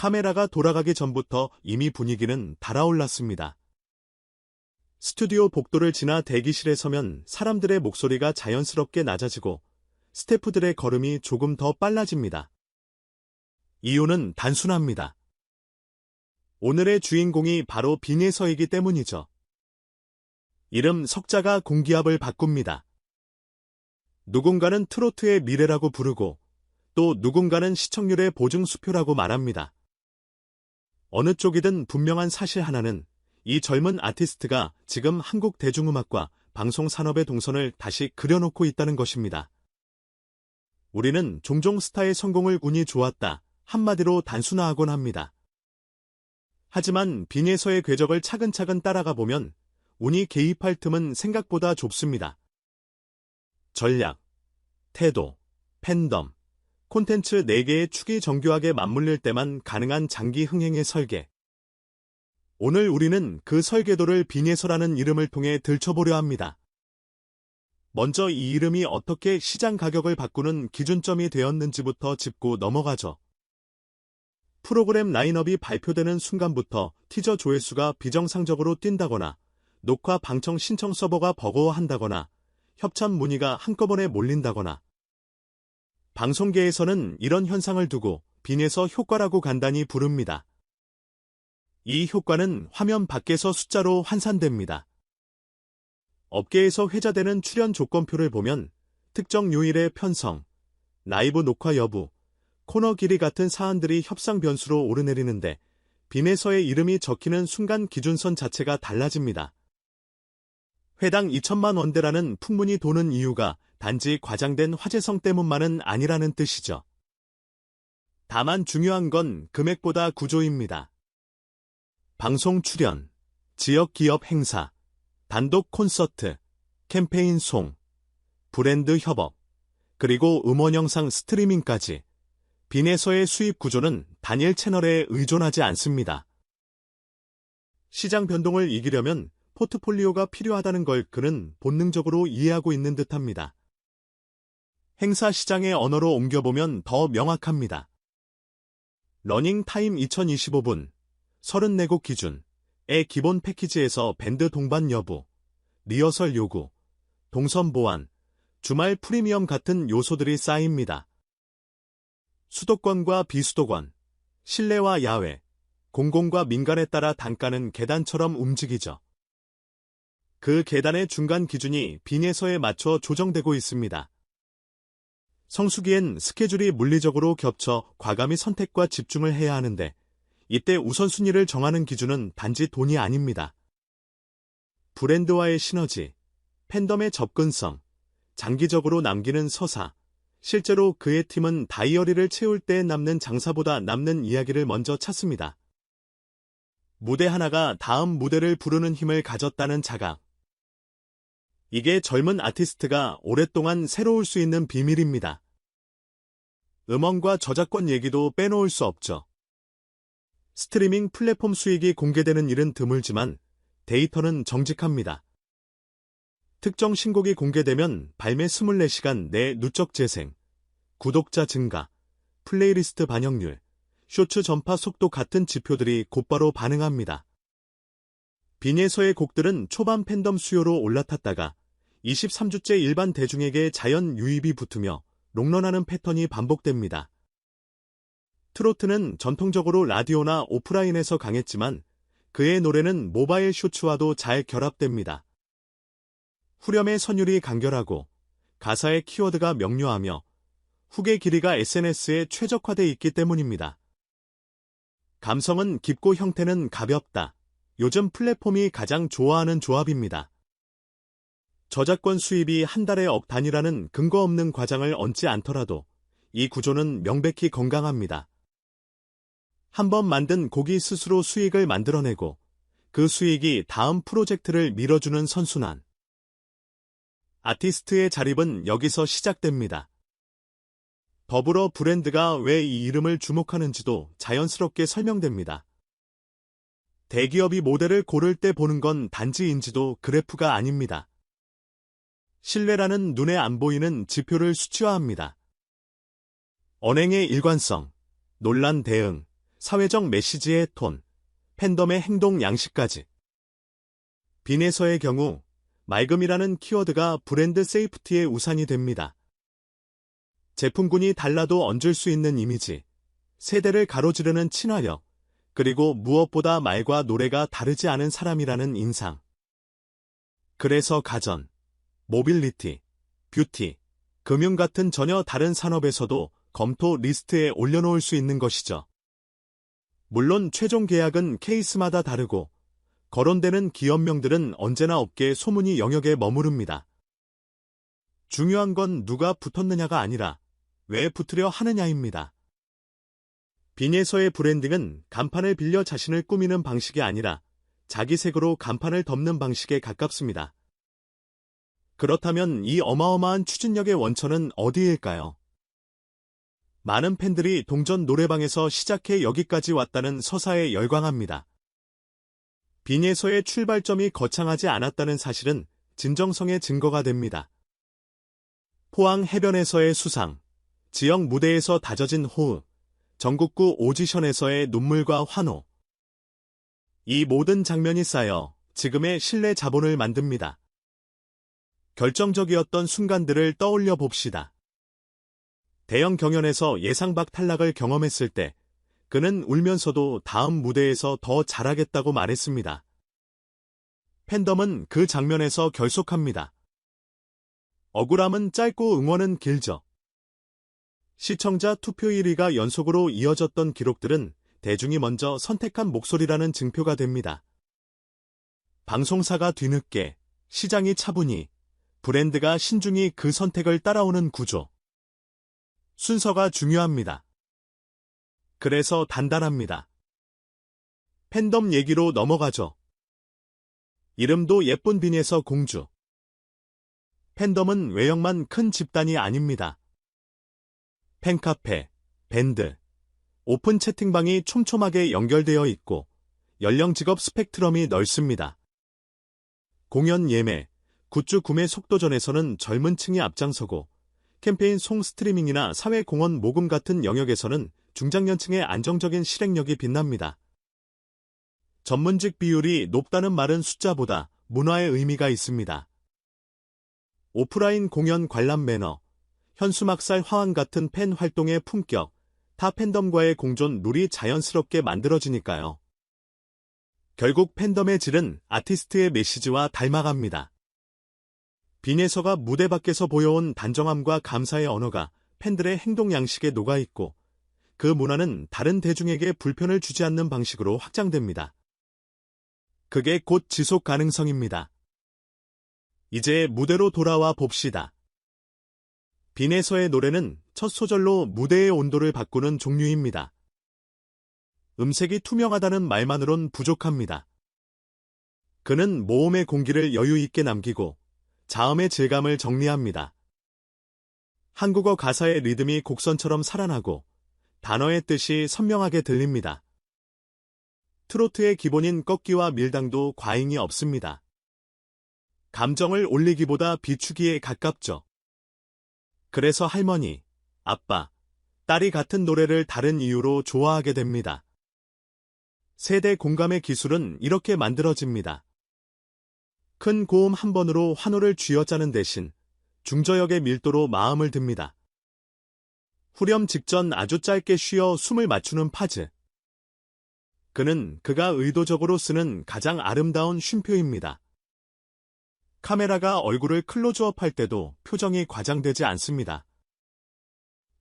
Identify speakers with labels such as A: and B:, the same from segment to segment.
A: 카메라가 돌아가기 전부터 이미 분위기는 달아올랐습니다. 스튜디오 복도를 지나 대기실에 서면 사람들의 목소리가 자연스럽게 낮아지고 스태프들의 걸음이 조금 더 빨라집니다. 이유는 단순합니다. 오늘의 주인공이 바로 빈예서이기 때문이죠. 이름 석자가 공기압을 바꿉니다. 누군가는 트로트의 미래라고 부르고 또 누군가는 시청률의 보증수표라고 말합니다. 어느 쪽이든 분명한 사실 하나는 이 젊은 아티스트가 지금 한국 대중음악과 방송 산업의 동선을 다시 그려놓고 있다는 것입니다. 우리는 종종 스타의 성공을 운이 좋았다. 한마디로 단순화하곤 합니다. 하지만 빈에서의 궤적을 차근차근 따라가 보면 운이 개입할 틈은 생각보다 좁습니다. 전략, 태도, 팬덤, 콘텐츠 4개의 축이 정교하게 맞물릴 때만 가능한 장기 흥행의 설계. 오늘 우리는 그 설계도를 빈예서라는 이름을 통해 들춰보려 합니다. 먼저 이 이름이 어떻게 시장 가격을 바꾸는 기준점이 되었는지부터 짚고 넘어가죠. 프로그램 라인업이 발표되는 순간부터 티저 조회수가 비정상적으로 뛴다거나 녹화 방청 신청 서버가 버거워한다거나 협찬 문의가 한꺼번에 몰린다거나 방송계에서는 이런 현상을 두고 빈에서 효과라고 간단히 부릅니다. 이 효과는 화면 밖에서 숫자로 환산됩니다. 업계에서 회자되는 출연 조건표를 보면 특정 요일의 편성, 라이브 녹화 여부, 코너 길이 같은 사안들이 협상 변수로 오르내리는데 빈에서의 이름이 적히는 순간 기준선 자체가 달라집니다. 회당 2천만 원대라는 풍문이 도는 이유가 단지 과장된 화제성 때문만은 아니라는 뜻이죠. 다만 중요한 건 금액보다 구조입니다. 방송 출연, 지역 기업 행사, 단독 콘서트, 캠페인 송, 브랜드 협업, 그리고 음원 영상 스트리밍까지 빈에서의 수입 구조는 단일 채널에 의존하지 않습니다. 시장 변동을 이기려면 포트폴리오가 필요하다는 걸 그는 본능적으로 이해하고 있는 듯합니다. 행사 시장의 언어로 옮겨보면 더 명확합니다. 러닝 타임 2025분, 34곡 기준의 기본 패키지에서 밴드 동반 여부, 리허설 요구, 동선 보안, 주말 프리미엄 같은 요소들이 쌓입니다. 수도권과 비수도권, 실내와 야외, 공공과 민간에 따라 단가는 계단처럼 움직이죠. 그 계단의 중간 기준이 빈에서에 맞춰 조정되고 있습니다. 성수기엔 스케줄이 물리적으로 겹쳐 과감히 선택과 집중을 해야 하는데 이때 우선순위를 정하는 기준은 단지 돈이 아닙니다. 브랜드와의 시너지, 팬덤의 접근성, 장기적으로 남기는 서사, 실제로 그의 팀은 다이어리를 채울 때 남는 장사보다 남는 이야기를 먼저 찾습니다. 무대 하나가 다음 무대를 부르는 힘을 가졌다는 자각. 이게 젊은 아티스트가 오랫동안 새로울 수 있는 비밀입니다. 음원과 저작권 얘기도 빼놓을 수 없죠. 스트리밍 플랫폼 수익이 공개되는 일은 드물지만 데이터는 정직합니다. 특정 신곡이 공개되면 발매 24시간 내 누적 재생, 구독자 증가, 플레이리스트 반영률, 쇼츠 전파 속도 같은 지표들이 곧바로 반응합니다. 빈예서의 곡들은 초반 팬덤 수요로 올라탔다가 23주째 일반 대중에게 자연 유입이 붙으며 롱런하는 패턴이 반복됩니다. 트로트는 전통적으로 라디오나 오프라인에서 강했지만 그의 노래는 모바일 쇼츠와도 잘 결합됩니다. 후렴의 선율이 간결하고 가사의 키워드가 명료하며 훅의 길이가 SNS에 최적화돼 있기 때문입니다. 감성은 깊고 형태는 가볍다. 요즘 플랫폼이 가장 좋아하는 조합입니다. 저작권 수입이 한 달에 억 단위라는 근거 없는 과장을 얹지 않더라도 이 구조는 명백히 건강합니다. 한 번 만든 곡이 스스로 수익을 만들어내고 그 수익이 다음 프로젝트를 밀어주는 선순환. 아티스트의 자립은 여기서 시작됩니다. 더불어 브랜드가 왜 이 이름을 주목하는지도 자연스럽게 설명됩니다. 대기업이 모델을 고를 때 보는 건 단지 인지도 그래프가 아닙니다. 신뢰라는 눈에 안 보이는 지표를 수치화합니다. 언행의 일관성, 논란 대응, 사회적 메시지의 톤, 팬덤의 행동 양식까지. 빈에서의 경우 맑음이라는 키워드가 브랜드 세이프티의 우산이 됩니다. 제품군이 달라도 얹을 수 있는 이미지, 세대를 가로지르는 친화력, 그리고 무엇보다 말과 노래가 다르지 않은 사람이라는 인상. 그래서 가전, 모빌리티, 뷰티, 금융 같은 전혀 다른 산업에서도 검토 리스트에 올려놓을 수 있는 것이죠. 물론 최종 계약은 케이스마다 다르고 거론되는 기업명들은 언제나 업계 소문이 영역에 머무릅니다. 중요한 건 누가 붙었느냐가 아니라 왜 붙으려 하느냐입니다. 빈에서의 브랜딩은 간판을 빌려 자신을 꾸미는 방식이 아니라 자기 색으로 간판을 덮는 방식에 가깝습니다. 그렇다면 이 어마어마한 추진력의 원천은 어디일까요? 많은 팬들이 동전 노래방에서 시작해 여기까지 왔다는 서사에 열광합니다. 빈에서의 출발점이 거창하지 않았다는 사실은 진정성의 증거가 됩니다. 포항 해변에서의 수상, 지역 무대에서 다져진 호흡, 전국구 오지션에서의 눈물과 환호. 이 모든 장면이 쌓여 지금의 신뢰 자본을 만듭니다. 결정적이었던 순간들을 떠올려 봅시다. 대형 경연에서 예상 밖 탈락을 경험했을 때 그는 울면서도 다음 무대에서 더 잘하겠다고 말했습니다. 팬덤은 그 장면에서 결속합니다. 억울함은 짧고 응원은 길죠. 시청자 투표 1위가 연속으로 이어졌던 기록들은 대중이 먼저 선택한 목소리라는 증표가 됩니다. 방송사가 뒤늦게, 시장이 차분히, 브랜드가 신중히 그 선택을 따라오는 구조. 순서가 중요합니다. 그래서 단단합니다. 팬덤 얘기로 넘어가죠. 이름도 예쁜 빈에서 공주. 팬덤은 외형만 큰 집단이 아닙니다. 팬카페, 밴드, 오픈 채팅방이 촘촘하게 연결되어 있고 연령 직업 스펙트럼이 넓습니다. 공연 예매, 굿즈 구매 속도전에서는 젊은 층이 앞장서고 캠페인 송 스트리밍이나 사회공헌 모금 같은 영역에서는 중장년층의 안정적인 실행력이 빛납니다. 전문직 비율이 높다는 말은 숫자보다 문화의 의미가 있습니다. 오프라인 공연 관람 매너, 현수막살 화환 같은 팬 활동의 품격, 타 팬덤과의 공존 룰이 자연스럽게 만들어지니까요. 결국 팬덤의 질은 아티스트의 메시지와 닮아갑니다. 빈에서가 무대 밖에서 보여온 단정함과 감사의 언어가 팬들의 행동 양식에 녹아있고 그 문화는 다른 대중에게 불편을 주지 않는 방식으로 확장됩니다. 그게 곧 지속 가능성입니다. 이제 무대로 돌아와 봅시다. 빈에서의 노래는 첫 소절로 무대의 온도를 바꾸는 종류입니다. 음색이 투명하다는 말만으론 부족합니다. 그는 모음의 공기를 여유 있게 남기고 자음의 질감을 정리합니다. 한국어 가사의 리듬이 곡선처럼 살아나고 단어의 뜻이 선명하게 들립니다. 트로트의 기본인 꺾기와 밀당도 과잉이 없습니다. 감정을 올리기보다 비추기에 가깝죠. 그래서 할머니, 아빠, 딸이 같은 노래를 다른 이유로 좋아하게 됩니다. 세대 공감의 기술은 이렇게 만들어집니다. 큰 고음 한 번으로 환호를 쥐어짜는 대신 중저역의 밀도로 마음을 듭니다. 후렴 직전 아주 짧게 쉬어 숨을 맞추는 파즈. 그는 그가 의도적으로 쓰는 가장 아름다운 쉼표입니다. 카메라가 얼굴을 클로즈업 할 때도 표정이 과장되지 않습니다.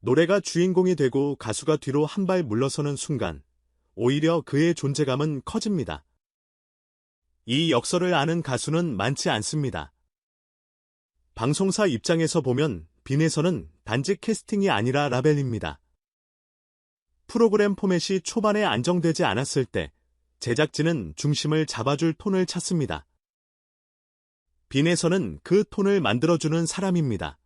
A: 노래가 주인공이 되고 가수가 뒤로 한 발 물러서는 순간 오히려 그의 존재감은 커집니다. 이 역설을 아는 가수는 많지 않습니다. 방송사 입장에서 보면 빈에서는 단지 캐스팅이 아니라 라벨입니다. 프로그램 포맷이 초반에 안정되지 않았을 때 제작진은 중심을 잡아줄 톤을 찾습니다. 빈에서는 그 톤을 만들어주는 사람입니다.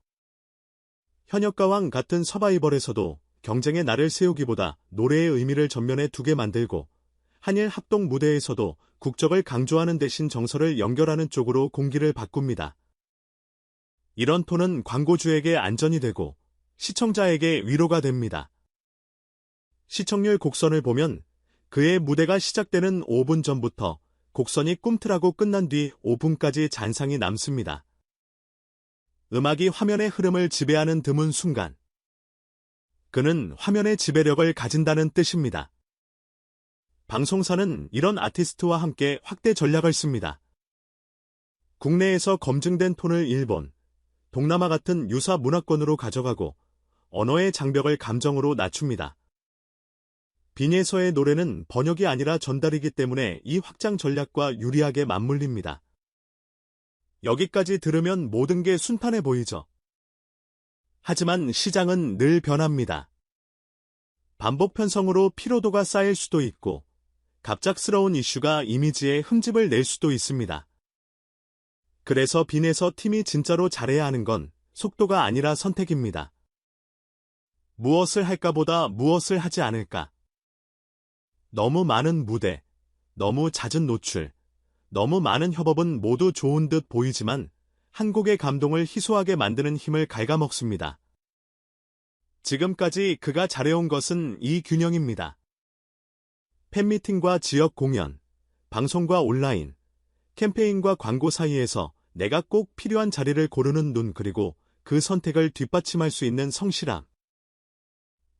A: 현역가왕 같은 서바이벌에서도 경쟁의 날을 세우기보다 노래의 의미를 전면에 두게 만들고 한일 합동 무대에서도 국적을 강조하는 대신 정서를 연결하는 쪽으로 공기를 바꿉니다. 이런 톤은 광고주에게 안전이 되고 시청자에게 위로가 됩니다. 시청률 곡선을 보면 그의 무대가 시작되는 5분 전부터 곡선이 꿈틀하고 끝난 뒤 5분까지 잔상이 남습니다. 음악이 화면의 흐름을 지배하는 드문 순간. 그는 화면의 지배력을 가진다는 뜻입니다. 방송사는 이런 아티스트와 함께 확대 전략을 씁니다. 국내에서 검증된 톤을 일본, 동남아 같은 유사 문화권으로 가져가고 언어의 장벽을 감정으로 낮춥니다. 빈예서의 노래는 번역이 아니라 전달이기 때문에 이 확장 전략과 유리하게 맞물립니다. 여기까지 들으면 모든 게 순탄해 보이죠. 하지만 시장은 늘 변합니다. 반복 편성으로 피로도가 쌓일 수도 있고 갑작스러운 이슈가 이미지에 흠집을 낼 수도 있습니다. 그래서 빈에서 팀이 진짜로 잘해야 하는 건 속도가 아니라 선택입니다. 무엇을 할까보다 무엇을 하지 않을까. 너무 많은 무대, 너무 잦은 노출, 너무 많은 협업은 모두 좋은 듯 보이지만 한 곡의 감동을 희소하게 만드는 힘을 갉아먹습니다. 지금까지 그가 잘해온 것은 이 균형입니다. 팬미팅과 지역 공연, 방송과 온라인, 캠페인과 광고 사이에서 내가 꼭 필요한 자리를 고르는 눈 그리고 그 선택을 뒷받침할 수 있는 성실함.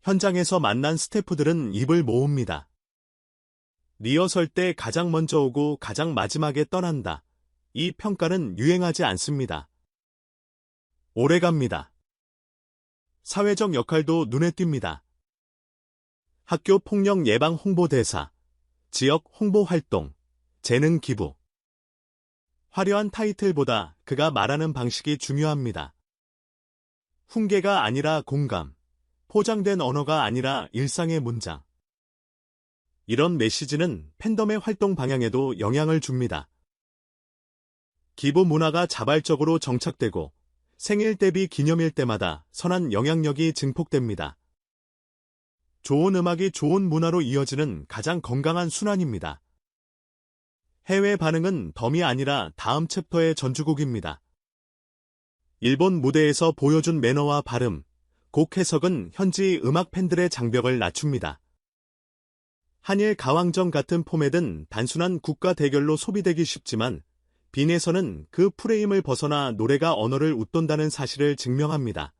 A: 현장에서 만난 스태프들은 입을 모읍니다. 리허설 때 가장 먼저 오고 가장 마지막에 떠난다. 이 평가는 유행하지 않습니다. 오래갑니다. 사회적 역할도 눈에 띕니다. 학교 폭력 예방 홍보대사, 지역 홍보 활동, 재능 기부. 화려한 타이틀보다 그가 말하는 방식이 중요합니다. 훈계가 아니라 공감, 포장된 언어가 아니라 일상의 문장. 이런 메시지는 팬덤의 활동 방향에도 영향을 줍니다. 기부 문화가 자발적으로 정착되고 생일 대비 기념일 때마다 선한 영향력이 증폭됩니다. 좋은 음악이 좋은 문화로 이어지는 가장 건강한 순환입니다. 해외 반응은 덤이 아니라 다음 챕터의 전주곡입니다. 일본 무대에서 보여준 매너와 발음, 곡 해석은 현지 음악 팬들의 장벽을 낮춥니다. 한일 가왕전 같은 포맷은 단순한 국가 대결로 소비되기 쉽지만 빈에서는 그 프레임을 벗어나 노래가 언어를 웃돈다는 사실을 증명합니다.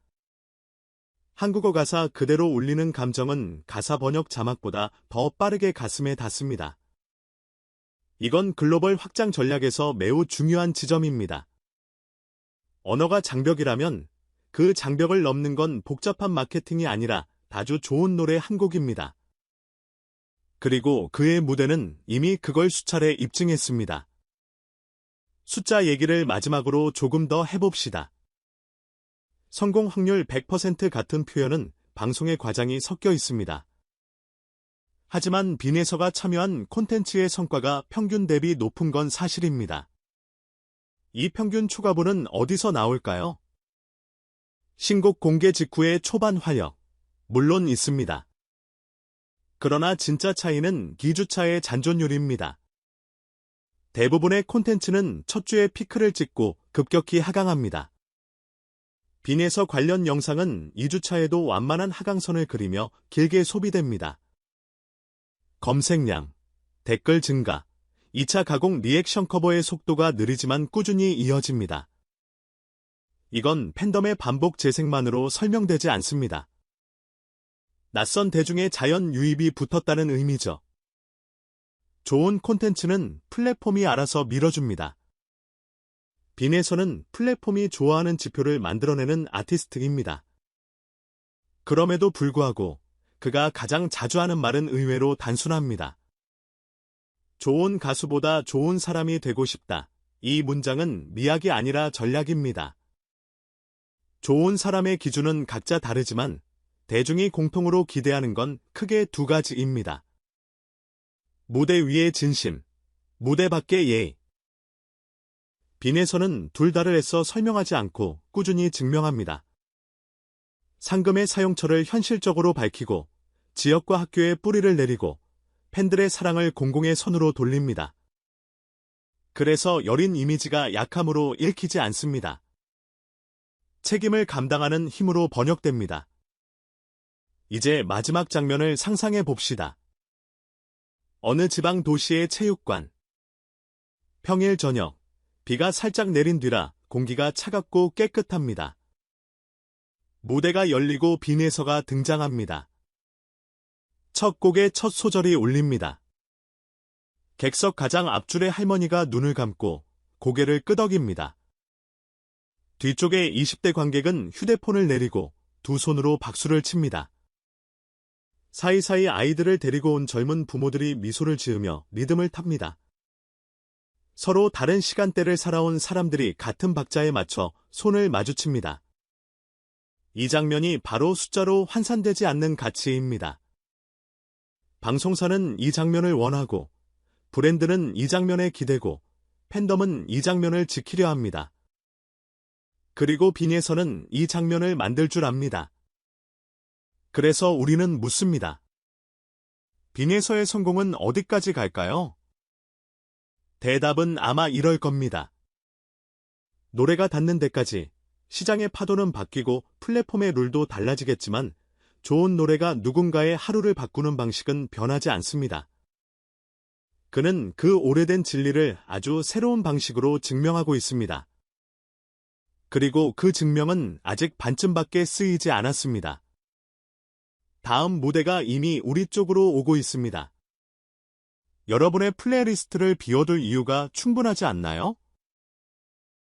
A: 한국어 가사 그대로 울리는 감정은 가사 번역 자막보다 더 빠르게 가슴에 닿습니다. 이건 글로벌 확장 전략에서 매우 중요한 지점입니다. 언어가 장벽이라면 그 장벽을 넘는 건 복잡한 마케팅이 아니라 아주 좋은 노래 한 곡입니다. 그리고 그의 무대는 이미 그걸 수차례 입증했습니다. 숫자 얘기를 마지막으로 조금 더 해봅시다. 성공 확률 100% 같은 표현은 방송의 과장이 섞여 있습니다. 하지만 빈에서가 참여한 콘텐츠의 성과가 평균 대비 높은 건 사실입니다. 이 평균 추가분은 어디서 나올까요? 신곡 공개 직후의 초반 활력, 물론 있습니다. 그러나 진짜 차이는 기주차의 잔존율입니다. 대부분의 콘텐츠는 첫 주에 피크를 찍고 급격히 하강합니다. 빈에서 관련 영상은 2주차에도 완만한 하강선을 그리며 길게 소비됩니다. 검색량, 댓글 증가, 2차 가공 리액션 커버의 속도가 느리지만 꾸준히 이어집니다. 이건 팬덤의 반복 재생만으로 설명되지 않습니다. 낯선 대중의 자연 유입이 붙었다는 의미죠. 좋은 콘텐츠는 플랫폼이 알아서 밀어줍니다. 빈에서는 플랫폼이 좋아하는 지표를 만들어내는 아티스트입니다. 그럼에도 불구하고 그가 가장 자주 하는 말은 의외로 단순합니다. 좋은 가수보다 좋은 사람이 되고 싶다. 이 문장은 미학이 아니라 전략입니다. 좋은 사람의 기준은 각자 다르지만 대중이 공통으로 기대하는 건 크게 두 가지입니다. 무대 위의 진심, 무대 밖의 예의. 빈에서는 둘 다를 애써 설명하지 않고 꾸준히 증명합니다. 상금의 사용처를 현실적으로 밝히고 지역과 학교에 뿌리를 내리고 팬들의 사랑을 공공의 선으로 돌립니다. 그래서 여린 이미지가 약함으로 읽히지 않습니다. 책임을 감당하는 힘으로 번역됩니다. 이제 마지막 장면을 상상해 봅시다. 어느 지방 도시의 체육관. 평일 저녁, 비가 살짝 내린 뒤라 공기가 차갑고 깨끗합니다. 무대가 열리고 빈에서가 등장합니다. 첫 곡의 첫 소절이 울립니다. 객석 가장 앞줄의 할머니가 눈을 감고 고개를 끄덕입니다. 뒤쪽의 20대 관객은 휴대폰을 내리고 두 손으로 박수를 칩니다. 사이사이 아이들을 데리고 온 젊은 부모들이 미소를 지으며 리듬을 탑니다. 서로 다른 시간대를 살아온 사람들이 같은 박자에 맞춰 손을 마주칩니다. 이 장면이 바로 숫자로 환산되지 않는 가치입니다. 방송사는 이 장면을 원하고, 브랜드는 이 장면에 기대고, 팬덤은 이 장면을 지키려 합니다. 그리고 빈에서는 이 장면을 만들 줄 압니다. 그래서 우리는 묻습니다. 빈에서의 성공은 어디까지 갈까요? 대답은 아마 이럴 겁니다. 노래가 닿는 데까지 시장의 파도는 바뀌고 플랫폼의 룰도 달라지겠지만 좋은 노래가 누군가의 하루를 바꾸는 방식은 변하지 않습니다. 그는 그 오래된 진리를 아주 새로운 방식으로 증명하고 있습니다. 그리고 그 증명은 아직 반쯤밖에 쓰이지 않았습니다. 다음 무대가 이미 우리 쪽으로 오고 있습니다. 여러분의 플레이리스트를 비워둘 이유가 충분하지 않나요?